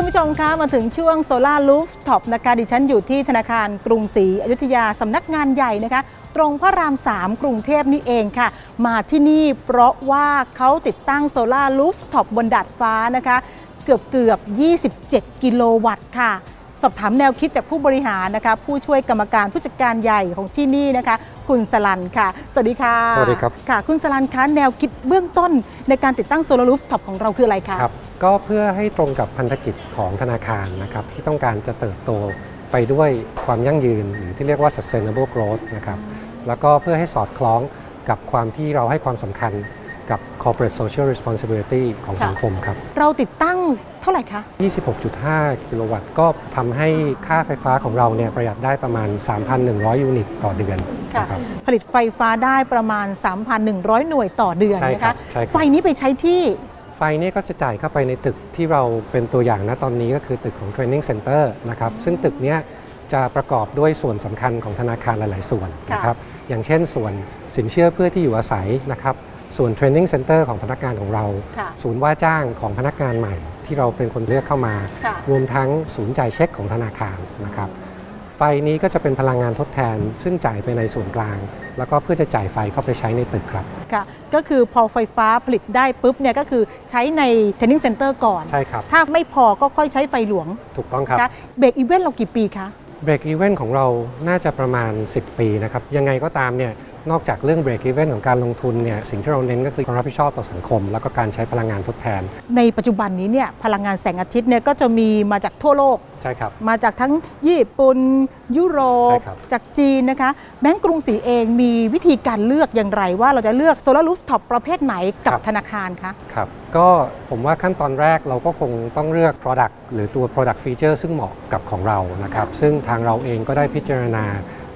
ท่านผู้ชมคะมาถึงช่วงโซลารูฟท็อปนะคะดิฉันอยู่ที่ธนาคารกรุงศรีอยุธยาสำนักงานใหญ่นะคะ ตรงพระราม 3 กรุงเทพนี่เองค่ะ มาที่นี่เพราะว่าเขาติดตั้งโซลารูฟท็อปบนดาดฟ้านะคะ เกือบเกือบ 27 กิโลวัตต์ค่ะ สอบถามแนวคิดจากผู้บริหารนะคะผู้ช่วยกรรมการผู้จัดการใหญ่ของที่นี่นะคะ คุณสลันค่ะ สวัสดีค่ะสวัสดีครับค่ะ คุณสลันคะแนวคิดเบื้องต้นในการติดตั้งโซลารูฟท็อปของเราคืออะไรคะครับก็เพื่อให้ตรงกับพันธกิจของธนาคารนะครับที่ต้องการจะเติบโตไปด้วยความยั่งยืนหรือที่เรียกว่า sustainable growth นะครับแล้วก็เพื่อให้สอดคล้องกับความที่เราให้ความสำคัญกับ corporate social responsibility ของค่ะสังคมครับเราติดตั้ง เท่าไหร่คะ 26.5 กิโลวัตต์ก็ทำให้ค่าไฟฟ้าของเราเนี่ยประหยัดได้ประมาณ 3,100 ยูนิตต่อเดือนค่ะ นะครับ ผลิตไฟฟ้าได้ประมาณ 3,100 หน่วยต่อเดือนใช่นะครัคะ บใช่ครับ ไฟนี้ไปใช้ที่ไฟเนี่ยก็จะจ่ายเข้าไปในตึกที่เราเป็นตัวอย่างณตอนนี้ก็คือตึกของ Training Center นะครับซึ่งตึกเนี้ยจะประกอบด้วยส่วนสำคัญของธนาคารหลาย ๆ ส่วนค่ะนะครับอย่างเช่นส่วนสินเชื่อเพื่อที่อยู่อาศัยนะครับ ส่วน Training Center ของพนักงานของเราค่ะศูนย์ว่าจ้างของพนักงานใหม่ ที่เราเป็นคนเลือกเข้ามาค่ะรวมทั้งศูนย์จ่ายเช็คของธนาคารนะครับไฟนี้ก็จะเป็นพลังงานทดแทน ซึ่งจ่ายไปในส่วนกลาง แล้วก็เพื่อจะจ่ายไฟเข้าไปใช้ในตึกครับค่ะก็คือพอไฟฟ้าผลิตได้ปุ๊บเนี่ยก็คือใช้ใน Training Center ก่อนใช่ครับถ้าไม่พอก็ค่อยใช้ไฟหลวงถูกต้องครับนะคะเบรกอีเวนต์เรากี่ปีคะเบรกอีเวนต์ของเราน่าจะประมาณ 10 ปีนะครับ ยังไงก็ตามเนี่ยนอกจากเรื่องเบรกอีเวนต์ของการลงทุนเนี่ยสิ่งที่เราเน้นก็คือความรับผิดชอบต่อสังคม แล้วก็การใช้พลังงานทดแทน ในปัจจุบันนี้เนี่ยพลังงานแสงอาทิตย์เนี่ยก็จะมีมาจากทั่วโลก ใช่ครับ มาจากทั้งญี่ปุ่นยุโรป ใช่ครับ จากจีนนะคะแบงก์กรุงศรีเองมีวิธีการเลือกอย่างไร ว่าเราจะเลือกโซลารูฟท็อปประเภทไหนกับธนาคารคะ ครับ ก็ผมว่าขั้นตอนแรกเราก็คงต้องเลือก Product หรือตัว Product Feature ซึ่งเหมาะกับของเรานะครับ ซึ่งทางเราเองก็ได้พิจารณา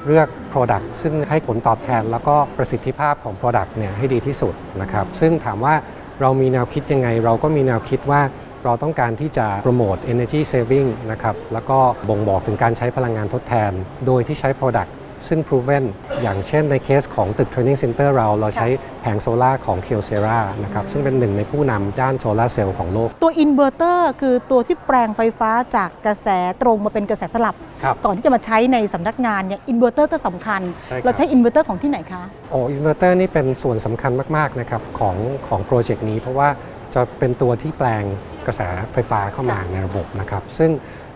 เลือก Product ซึ่งให้ผลตอบแทนแล้วก็ประสิทธิภาพของ Product เนี่ยให้ดีที่สุดนะครับซึ่งถามว่าเรามีแนวคิดยังไง เราก็มีแนวคิดว่าเราต้องการที่จะโปรโมท energy saving นะครับแล้วก็บ่งบอกถึงการใช้พลังงานทดแทน โดยที่ใช้ Product ซึ่ง proven อย่างเช่นในเคสของตึก Training Center เรา เราใช้แผงโซลาร์ของ k y o c e r a นะครับซึ่งเป็นหนึ่งในผู้นำด้านโซลาร์เซลล์ของโลก ตัวอินเวอร์เตอร์คือตัวที่แปลงไฟฟ้าจากกระแสตรงมาเป็นกระแสสลับครับก่อนที่จะมาใช้ในสำนักงานเนี่ยอินเวอร์เตอร์ก็สำคัญใช่ครับเราใช้อินเวอร์เตอร์ของที่ไหนคะ โอ้อินเวอร์เตอร์นี่เป็นส่วนสำคัญมาก ๆ นะครับของของโปรเจกต์นี้ เพราะว่าจะเป็นตัวที่แปลงกระแสไฟฟ้าเข้ามาค่ะในระบบนะครับซึ่ง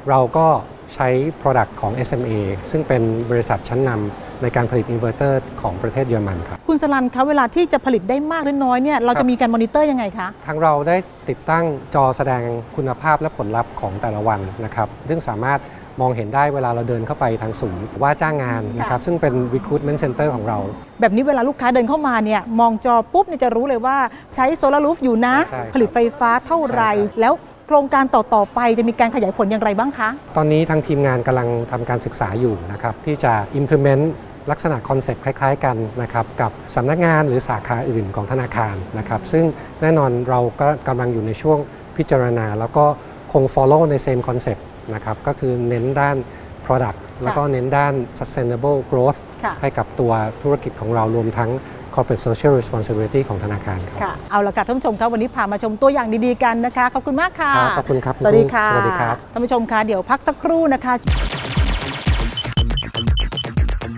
เราก็ ใช้ Product ของ SMA ซึ่งเป็นบริษัทชั้นนำในการผลิตอินเวอร์เตอร์ของประเทศเยอรมันครับคุณสลันคะเวลาที่จะผลิตได้มากหรือน้อยเนี่ยเราครัจะบมีการมอนิเตอร์ยังไงคะ ทางเราได้ติดตั้งจอแสดงคุณภาพและผลลัพธ์ของแต่ละวันนะครับซึ่งสามารถมองเห็นได้เวลาเราเดินเข้าไปทางศูนย์ว่าจ้างงานนะครับซึ่งเป็น recruitment center ของเรา แบบนี้เวลาลูกค้าเดินเข้ามาเนี่ยมองจอปุ๊บเนี่ยจะรู้เลยว่าใช้โซลารูฟอยู่นะใช่ครับผลิตไฟฟ้าเท่าไหรใช่ครับแล้ว โครงการต่อ ๆ ไปจะมีการขยายผลอย่างไรบ้างคะ ตอนนี้ทางทีมงานกำลังทำการศึกษาอยู่นะครับที่จะ implement ลักษณะคอนเซปต์คล้าย ๆ กันนะครับกับสำนักงานหรือสาขาอื่นของธนาคารนะครับซึ่งแน่นอนเราก็กำลังอยู่ในช่วงพิจารณา แล้วก็คง follow ใน same concept นะครับก็คือเน้นด้าน product แล้วก็เน้นด้าน sustainable growth ค่ะ ให้กับตัวธุรกิจของเรารวมทั้ง corporate social responsibility ของธนาคารครับ ค่ะ เอาละค่ะท่านผู้ชมครับวันนี้พามาชมตัวอย่างดีๆกันนะคะ ขอบคุณมากค่ะ ครับขอบคุณครับสวัสดีค่ะ สวัสดีครับ ท่านผู้ชมคะเดี๋ยวพักสักครู่นะคะ